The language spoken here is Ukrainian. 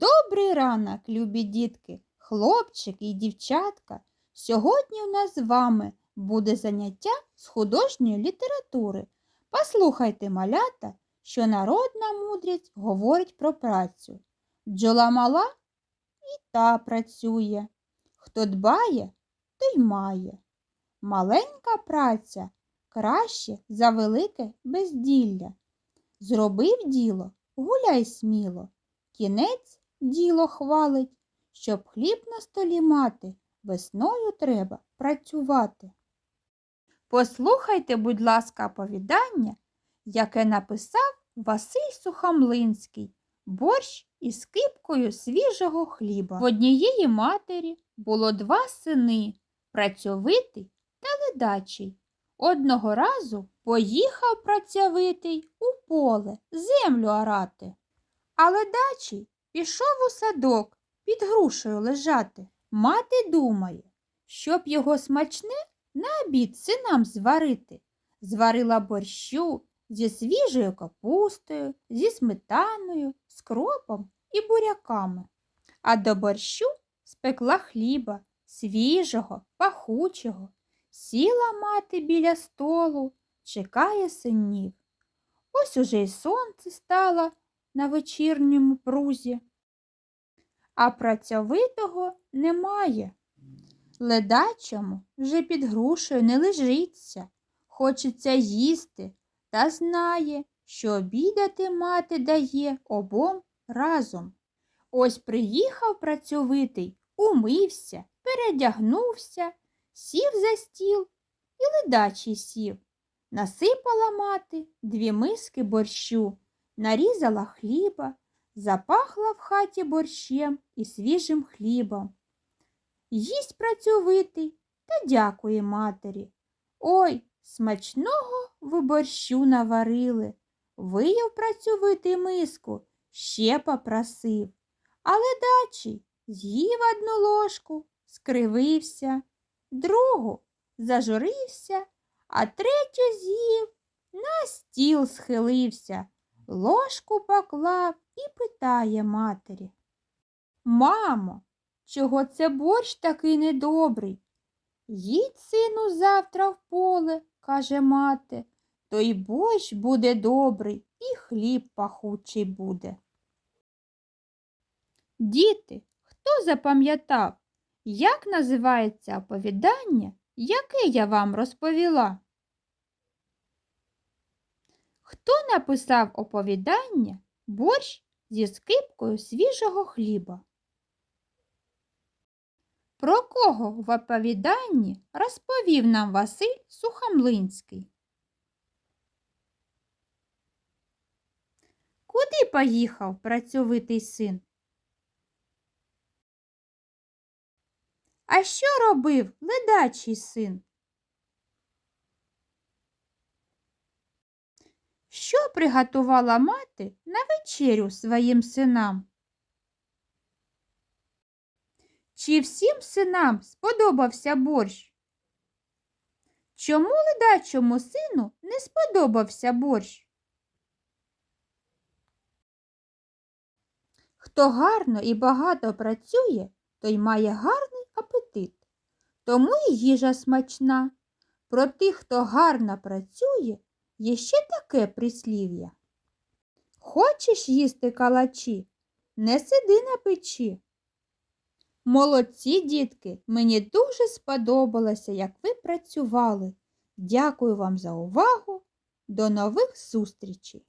Добрий ранок, любі дітки, хлопчики і дівчатка. Сьогодні у нас з вами буде заняття з художньої літератури. Послухайте, малята, що народна мудрість говорить про працю. Бджола мала і та працює. Хто дбає, той має. Маленька праця краще за велике безділля. Зробив діло, гуляй сміло. Кінець діло хвалить, щоб хліб на столі мати, весною треба працювати. Послухайте, будь ласка, оповідання, яке написав Василь Сухомлинський, борщ із кипкою свіжого хліба. В однієї матері було два сини працьовитий та ледачий. Одного разу поїхав працьовитий у поле землю орати. Але дачі пішов у садок під грушею лежати. Мати думає, щоб його смачне на обід синам зварити. Зварила борщу зі свіжою капустою, зі сметаною, з кропом і буряками. А до борщу спекла хліба, свіжого, пахучого. Сіла мати біля столу, чекає синів. Ось уже й сонце стало на вечірньому прузі. А працьовитого немає. Ледачому вже під грушею не лежиться, хочеться їсти, та знає, що обідати мати дає обом разом. Ось приїхав працьовитий, умився, передягнувся, сів за стіл і ледачий сів. Насипала мати дві миски борщу нарізала хліба, запахла в хаті борщем і свіжим хлібом. Їсть працьовитий та дякує матері. Ой, смачного ви борщу наварили. Вияв працьовитий миску, ще попросив. Але дачий з'їв одну ложку, скривився, другу зажурився, а третю з'їв, на стіл схилився ложку поклав і питає матері. Мамо, чого це борщ такий недобрий? Їдь, сину, завтра в поле, каже мати, то й борщ буде добрий, і хліб пахучий буде. Діти, хто запам'ятав, як називається оповідання, яке я вам розповіла? Хто написав оповідання борщ зі скипкою свіжого хліба? Про кого в оповіданні розповів нам Василь Сухомлинський? Куди поїхав працьовитий син? А що робив ледачий син? Що приготувала мати на вечерю своїм синам? Чи всім синам сподобався борщ? Чому ледачому сину не сподобався борщ? Хто гарно і багато працює, той має гарний апетит. Тому і їжа смачна. Про тих, хто гарно працює, Є ще таке прислів'я. Хочеш їсти калачі? Не сиди на печі. Молодці, дітки, мені дуже сподобалося, як ви працювали. Дякую вам за увагу. До нових зустрічей!